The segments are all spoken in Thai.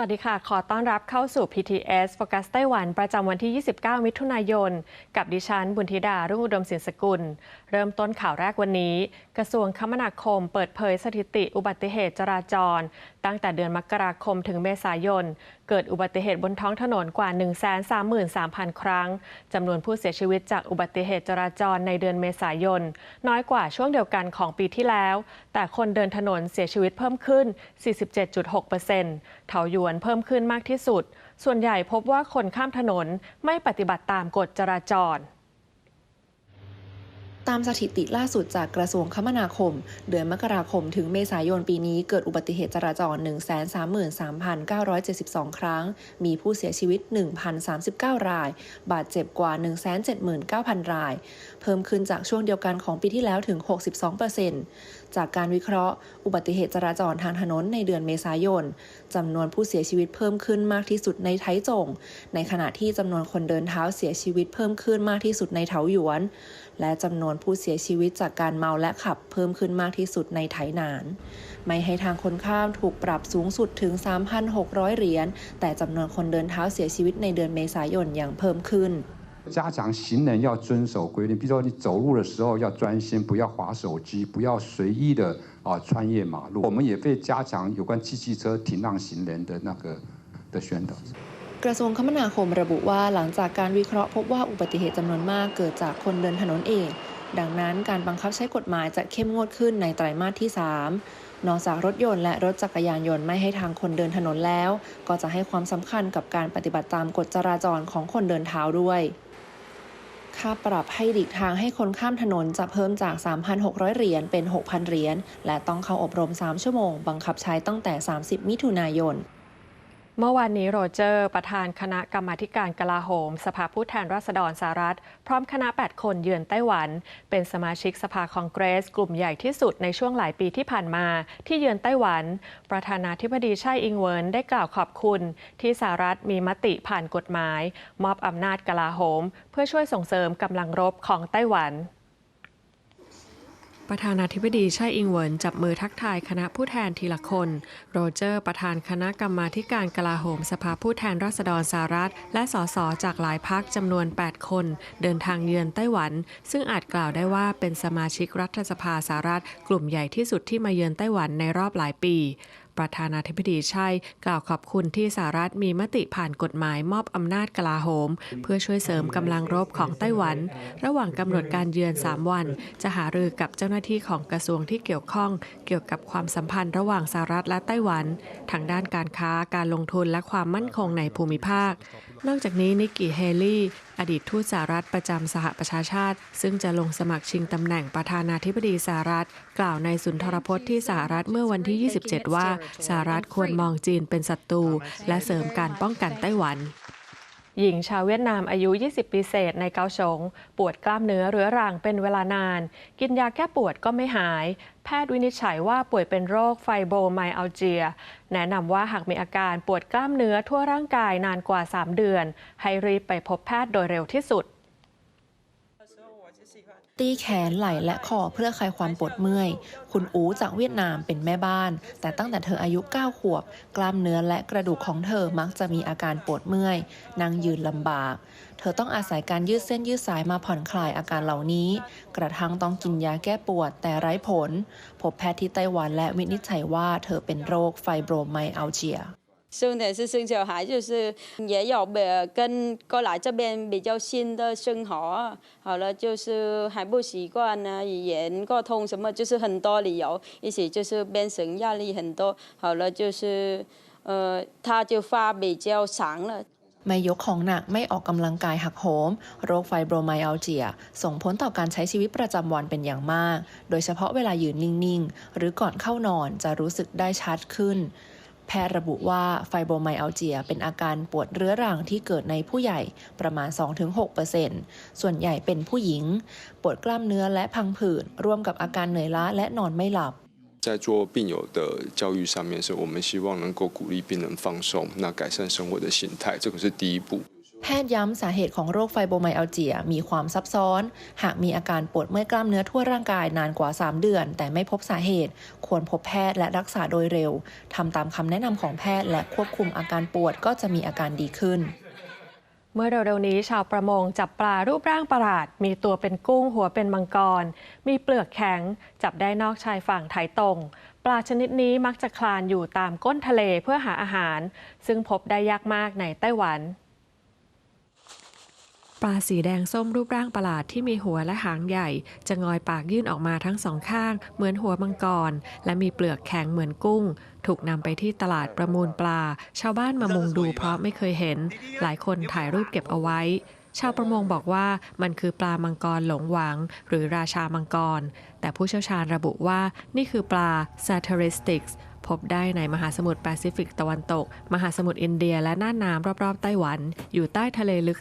วัสดีค่ะ ขอต้อนรับเข้าสู่ PTS โฟกัสไต้หวันประจำวันที่ 29 มิถุนายน กับดิฉัน บุญธิดา รุ่งอุดมศิลสกุล เริ่มต้นข่าวแรกวันนี้ กระทรวงคมนาคมเปิดเผยสถิติอุบัติเหตุจราจร ตั้งแต่เดือนมกราคมถึงเมษายน เกิดอุบัติเหตุบนท้องถนนกว่า 133,000 ครั้ง จำนวนผู้เสียชีวิตจากอุบัติเหตุจราจรในเดือนเมษายน น้อยกว่าช่วงเดียวกันของปีที่แล้ว แต่คนเดินถนนเสียชีวิตเพิ่มขึ้น 47.6%เถาหยวนเพิ่มขึ้นมากที่สุด ส่วนใหญ่พบว่าคนข้ามถนนไม่ปฏิบัติตามกฎจราจร ตามสถิติล่าสุดจากกระทรวงคมนาคม เดือนมกราคมถึงเมษายนปีนี้เกิดอุบัติเหตุจราจร 133,972 ครั้ง มีผู้เสียชีวิต 1,039 ราย บาดเจ็บกว่า 179,000 ราย เพิ่มขึ้นจากช่วงเดียวกันของปีที่แล้วถึง 62%จากการวิเคราะห์ อุบัติเหตุจราจรทางถนนในเดือนเมษายนจำนวนผู้เสียชีวิตเพิ่มขึ้นมากที่สุดในไทจง ในขณะที่จำนวนคนเดินเท้าเสียชีวิตเพิ่มขึ้นมากที่สุดในเถาหยวน และจำนวนผู้เสียชีวิตจากการเมาและขับเพิ่มขึ้นมากที่สุดในไถหนาน ไม่ให้ทางคนข้ามถูกปรับสูงสุดถึง 3,600 เหรียญ แต่จำนวนคนเดินเท้าเสียชีวิตในเดือนเมษายนยังเพิ่มขึ้น 加强行人要遵守规定，比如说你走路的时候要专心，不要划手机，不要随意的啊穿越马路。我们也会加强有关汽机车停让行人的那个的宣导。 กระทรวงคมนาคมระบุว่าหลังจากการวิเคราะห์พบว่าอุบัติเหตุจำนวนมากเกิดจากคนเดินถนนเอง ดังนั้นการบังคับใช้กฎหมายจะเข้มงวดขึ้นในไตรมาสที่ 3 นอกจากรถยนต์และรถจักรยานยนต์ไม่ให้ทางคนเดินถนนแล้ว ก็จะให้ความสำคัญกับการปฏิบัติตามกฎจราจรของคนเดินเท้าด้วยค่าปรับให้หลีกทางให้คนข้ามถนนจะเพิ่มจาก 3,600 เหรียญเป็น 6,000 เหรียญ และต้องเข้าอบรม 3 ชั่วโมง บังคับใช้ตั้งแต่ 30 มิถุนายน เมื่อวานนี้โรเจอร์ ประธานคณะกรรมาการกลาโหม สภาผู้แทนราษฎรสหรัฐ พร้อมคณะ 8 คนเยือนไต้หวัน เป็นสมาชิกสภาคองเกรส กลุ่มใหญ่ที่สุดในช่วงหลายปีที่ผ่านมา ที่เยือนไต้หวัน ประธานาธิบดีไช่อิงเวินได้กล่าวขอบคุณ ที่สหรัฐมีมติผ่านกฎหมาย มอบอำนาจกลาโหม เพื่อช่วยส่งเสริมกำลังรบของไต้หวัน ประธานาธิบดีไช่อิงเหวินจับมือทักทายคณะผู้แทนทีละคน โรเจอร์ ประธานคณะกรรมาการกลาโหมสภาผู้แทนราษฎรสหรัฐ และสสจากหลายพักจำนวน 8 คน เดินทางเยือนไต้หวัน ซึ่งอาจกล่าวได้ว่าเป็นสมาชิกรัฐสภาสหรัฐ กลุ่มใหญ่ที่สุดที่มาเยือนไต้หวันในรอบหลายปี ประธานาธิบดีใช่ กล่าวขอบคุณที่สหรัฐมีมติผ่านกฎหมายมอบอำนาจกลาโหม เพื่อช่วยเสริมกำลังรบของไต้หวัน ระหว่างกำหนดการเยือน 3 วัน จะหารือกับเจ้าหน้าที่ของกระทรวงที่เกี่ยวข้องเกี่ยวกับความสัมพันธ์ระหว่างสหรัฐและไต้หวัน ทางด้านการค้าการลงทุนและความมั่นคงในภูมิภาค นอกจากนี้นิกกี้เฮลี่ อดีตทูตสหรัฐประจำสหประชาชาติ ซึ่งจะลงสมัครชิงตำแหน่งประธานาธิบดีสหรัฐ กล่าวในสุนทรพจน์ที่สหรัฐเมื่อวันที่ 27 ว่าสหรัฐควรมองจีนเป็นศัตรูและเสริมการป้องกันไต้หวัน หญิงชาวเวียดนามอายุ 20 ปีเศษในเกาสงปวดกล้ามเนื้อเรื้อรังเป็นเวลานาน กินยาแก้ปวดก็ไม่หาย แพทย์วินิจฉัยว่าป่วยเป็นโรคไฟโบไมอัลเจีย แนะนำว่าหากมีอาการปวดกล้ามเนื้อทั่วร่างกายนานกว่า 3 เดือน ให้รีบไปพบแพทย์โดยเร็วที่สุด ตีแขนไหล่และคอเพื่อคลายความปวดเมื่อย คุณอูจากเวียดนามเป็นแม่บ้าน แต่ตั้งแต่เธออายุ 9 ขวบ กล้ามเนื้อและกระดูกของเธอมักจะมีอาการปวดเมื่อย นั่งยืนลำบาก เธอต้องอาศัยการยืดเส้นยืดสายมาผ่อนคลายอาการเหล่านี้ กระทั่งต้องกินยาแก้ปวดแต่ไร้ผล พบแพทย์ที่ไต้หวันและวินิจฉัยว่าเธอเป็นโรคไฟโบรไมอัลเจีย 生的是生小孩，就是也有呃跟过来这边比较新的生活，好了就是还不习惯呢，语言沟通什么就是很多理由，一起就是变成压力很多，好了就是呃他就发比较长了。 ไม่ยกของหนักไม่ออกกำลังกายหักโหม โรคไฟโบรไมอัลเจีย ส่งผลต่อการใช้ชีวิตประจำวันเป็นอย่างมาก โดยเฉพาะเวลายืนนิ่ง ๆ หรือก่อนเข้านอนจะรู้สึกได้ชัดขึ้น แพทย์ระบุว่าไฟโบรไมอัลเจีย เป็นอาการปวดเรื้อรังที่เกิดในผู้ใหญ่ประมาณ 2-6%ส่วนใหญ่เป็นผู้หญิง ปวดกล้ามเนื้อและพังผืดร่วมกับอาการเหนื่อยล้าและนอนไม่หลับ 在做病友的教育上面，是我们希望能够鼓励病人放松，那改善生活的形态，这个是第一步。 แพทย์ย้ำสาเหตุของโรคไฟโบไมอัลเจียมีความซับซ้อน หากมีอาการปวดเมื่อยกล้ามเนื้อทั่วร่างกายนานกว่า 3 เดือน แต่ไม่พบสาเหตุ ควรพบแพทย์และรักษาโดยเร็วทำตามคำแนะนำของแพทย์และควบคุมอาการปวดก็จะมีอาการดีขึ้นเมื่อเร็วๆนี้ชาวประมงจับปลารูปร่างประหลาด มีตัวเป็นกุ้งหัวเป็นมังกร มีเปลือกแข็ง จับได้นอกชายฝั่งไถตรง ปลาชนิดนี้มักจะคลานอยู่ตามก้นทะเลเพื่อหาอาหาร ซึ่งพบได้ยากมากในไต้หวัน ปลาสีแดงส้มรูปร่างประหลาดที่มีหัวและหางใหญ่ จะงอยปากยื่นออกมาทั้งสองข้าง เหมือนหัวมังกร และมีเปลือกแข็งเหมือนกุ้ง ถูกนำไปที่ตลาดประมูลปลา ชาวบ้านมามุงดูเพราะไม่เคยเห็น หลายคนถ่ายรูปเก็บเอาไว้ชาวประมงบอกว่ามันคือปลามังกรหลงหวัง หรือราชามังกร แต่ผู้เชี่ยวชาญระบุว่านี่คือปลา Satiristics พบได้ในมหาสมุทรแปซิฟิกตะวันตก มหาสมุทรอินเดียและน่านน้ำรอบๆ ไต้หวัน อยู่ใต้ทะเลลึก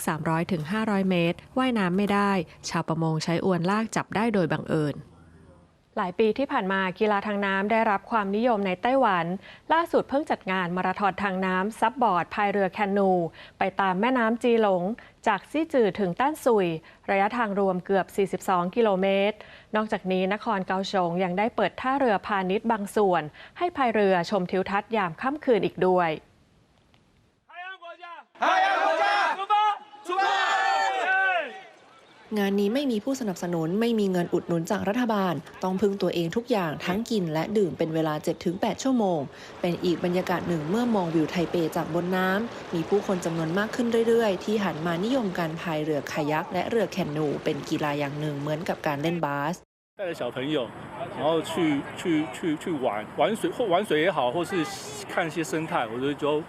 300-500 เมตร ว่ายน้ำไม่ได้ ชาวประมงใช้อวนลากจับได้โดยบังเอิญ หลายปีที่ผ่านมากีฬาทางน้ำได้รับความนิยมในไต้หวัน ล่าสุดเพิ่งจัดงานมาราธอนทางน้ำซับบอร์ดพายเรือแคนู ไปตามแม่น้ำจีหลง จากซี่จือถึงต้านซุย ระยะทางรวมเกือบ 42 กิโลเมตร นอกจากนี้นครเกาสงยังได้เปิดท่าเรือพาณิชย์บางส่วน ให้พายเรือชมทิวทัศน์ยามค่ำคืนอีกด้วย งานนี้ไม่มีผู้สนับสนุนไม่มีเงินอุดหนุนจากรัฐบาล ต้องพึ่งตัวเองทุกอย่างทั้งกินและดื่มเป็นเวลา 7-8 ชั่วโมง เป็นอีกบรรยากาศหนึ่งเมื่อมองวิวไทเปจากบนน้ำ มีผู้คนจำนวนมากขึ้นเรื่อยๆ ที่หันมานิยมการพายเรือคายักและเรือแคนู เป็นกีฬาอย่างหนึ่งเหมือนกับการเล่นบาส 带着小朋友，然后去去去去玩玩水或玩水也好，或是看一些生态，我觉得就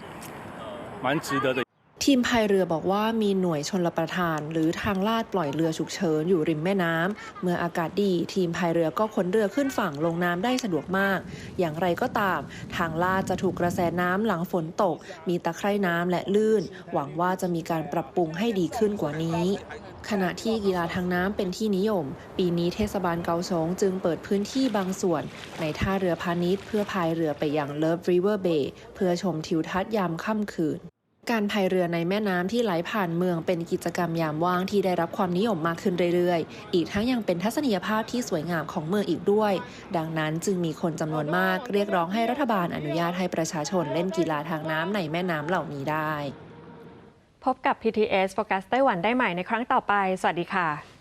呃蛮值得的。 ทีมพายเรือบอกว่ามีหน่วยชนลประทาน หรือทางลาดปล่อยเรือฉุกเฉินอยู่ริมแม่น้ำเมื่ออากาศดีทีมพายเรือก็ขนเรือขึ้นฝั่งลงน้ำได้สะดวกมาก อย่างไรก็ตาม ทางลาดจะถูกกระแสน้ำหลังฝนตก มีตะไคร่น้ำและลื่น หวังว่าจะมีการปรับปรุงให้ดีขึ้นกว่านี้ ขณะที่กีฬาทางน้ำเป็นที่นิยม ปีนี้เทศบาลเกาสงจึงเปิดพื้นที่บางส่วน ในท่าเรือพาณิชย์เพื่อพายเรือไปยัง Love River Bay เพื่อชมทิวทัศน์ยามค่ำคืน การพายเรือในแม่น้ำที่ไหลผ่านเมืองเป็นกิจกรรมยามว่างที่ได้รับความนิยมมากขึ้นเรื่อยๆ อีกทั้งยังเป็นทัศนียภาพที่สวยงามของเมืองอีกด้วย ดังนั้นจึงมีคนจำนวนมากเรียกร้องให้รัฐบาลอนุญาตให้ประชาชนเล่นกีฬาทางน้ำในแม่น้ำเหล่านี้ได้ พบกับ PTS Focus ไต้หวันได้ใหม่ในครั้งต่อไป สวัสดีค่ะ